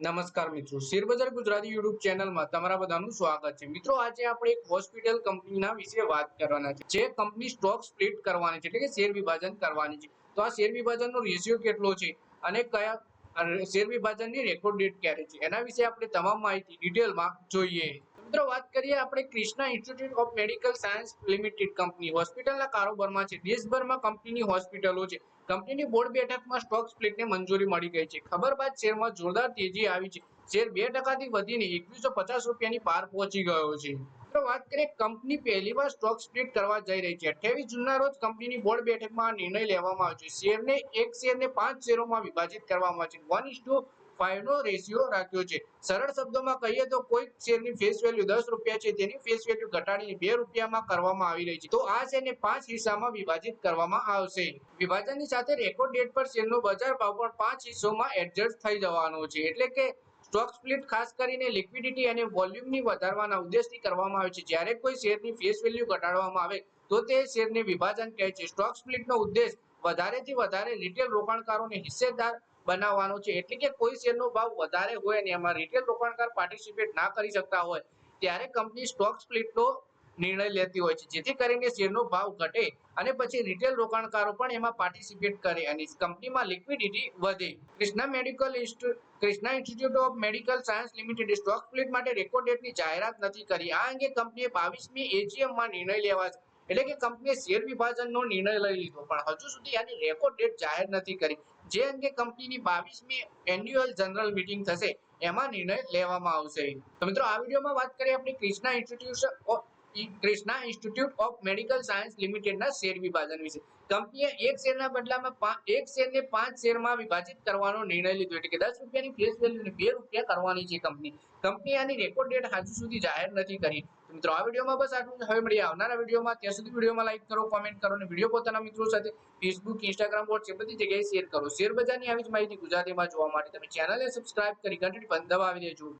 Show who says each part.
Speaker 1: નમસ્કાર મિત્રો. શેરબજાર ગુજરાતી યુટ્યુબ ચેનલમાં તમારા બધાનું સ્વાગત છે. મિત્રો, આજે આપણે એક હોસ્પિટલ કંપનીના વિશે વાત કરવાના છે. જે કંપની સ્ટોક સ્પ્લિટ કરવાની છે, એટલે કે શેર વિભાજન કરવાની છે. તો આ શેર વિભાજનનો રેશિયો કેટલો છે અને કયા શેર વિભાજનની રેકોર્ડ ડેટ ક્યારે છે? એના વિશે આપણે તમામ માહિતી ડિટેલમાં જોઈએ. મિત્રો, વાત કરીએ આપણે Krishna institute of medical science limited company હોસ્પિટલના કારોબારમાં છે. દેશભરમાં કંપનીની હોસ્પિટલો છે. કંપનીની બોર્ડ બેઠકમાં સ્ટોક સ્પ્લિટને મંજૂરી મળી ગઈ છે. ખબર બાદ શેરમાં જોરદાર તેજી આવી છે. શેર બે ટકાથી વધીને એકવીસો પચાસ રૂપિયાની પાર પહોંચી ગયો છે. મિત્રો, વાત કરીએ કંપની પહેલીવાર સ્ટોક સ્પ્લિટ કરવા જઈ રહી છે. અઠ્યાવીસ જૂનના રોજ કંપનીની બોર્ડ બેઠકમાં આ નિર્ણય લેવામાં આવ્યો છે. શેરને એક શેરને પાંચ શેરોમાં વિભાજિત કરવામાં આવે છે. વન ઇસ ટુ નો રેશિયો રાખ્યો છે. સરળ શબ્દોમાં કહીએ તો કોઈક શેરની ફેસ વેલ્યુ દસ રૂપિયા છે, તેની ફેસ વેલ્યુ ઘટાડીને બે રૂપિયામાં કરવામાં આવી રહી છે. તો આ શેરને પાંચ હિસ્સામાં વિભાજિત કરવામાં આવશે. વિભાજનની સાથે રેકોર્ડ ડેટ પર શેરનો બજાર ભાવ પણ પાંચ હિસ્સોમાં એડજસ્ટ થઈ જવાનો છે. એટલે કે સ્ટોક સ્પ્લિટ ખાસ કરીને લિક્વિડિટી અને વોલ્યુમની વધારવાના ઉદ્દેશથી કરવામાં આવે છે. જ્યારે કોઈ શેરની ફેસ વેલ્યુ ઘટાડવામાં આવે તો તે શેરને વિભાજન કહે છે. સ્ટોક સ્પ્લિટનો ઉદ્દેશ વધારેથી વધારે રિટેલ રોકાણકારોને હિસ્સેદાર બનાવવાનો છે. એટલે કે કોઈ શેરનો ભાવ વધારે હોય અને એમાં રિટેલ રોકાણકાર પાર્ટિસિપેટ ના કરી શકતા હોય, ત્યારે કંપની સ્ટોક સ્પ્લિટનો નિર્ણય લેતી હોય છે. જેથી કરીને શેરનો ભાવ ઘટે અને પછી રિટેલ રોકાણકારો પણ એમાં પાર્ટિસિપેટ કરે અને કંપનીમાં લિક્વિડિટી વધે. Krishna medical Krishna institute of medical science લિમિટેડે stock split માટે રેકોર્ડ ડેટની જાહેરાત નથી કરી. આ અંગે કંપનીએ બાવીસમી એજીએમમાં નિર્ણય લેવાશે એટલે કે કંપનીએ શેર વિભાજનનો નિર્ણય લઈ લીધો. પણ હજુ સુધી આની રેકોર્ડ ડેટ જાહેર નથી કરી. જે અંગે કંપનીની બાવીસમી એન્યુઅલ જનરલ મીટિંગ થશે, એમાં નિર્ણય લેવામાં આવશે. તો મિત્રો, આ વિડીયોમાં વાત કરીએ આપણી Krishna institution of Krishna institute of medical science લિમિટેડના શેર વિભાજન વિશે. કંપનીએ એક શેરના બદલામાં એક શેરને પાંચ શેરમાં વિભાજિત કરવાનો નિર્ણય લીધો એટલે કે દસ રૂપિયાની ફેસ વેલ્યુને બે રૂપિયા કરવાની છે કંપની. કંપની આની રેકોર્ડ ડેટ હજુ સુધી જાહેર નથી કરી. મિત્રો, આ વિડીયોમાં બસ આટલું. હવે મળીએ આવનારા વિડીયોમાં. ત્યાં સુધી વિડીયોમાં લાઈક કરો કોમેન્ટ કરો અને વીડિયો પોતાના મિત્રો સાથે ફેસબુક ઇન્સ્ટાગ્રામ વોટ્સએપ બધી જગ્યાએ શેર કરો. શેર બજારની આવી જ માહિતી ગુજરાતીમાં જોવા માટે તમે ચેનલને સબસ્ક્રાઇબ કરી ઘંટડી બંધ દબાવી દેજો.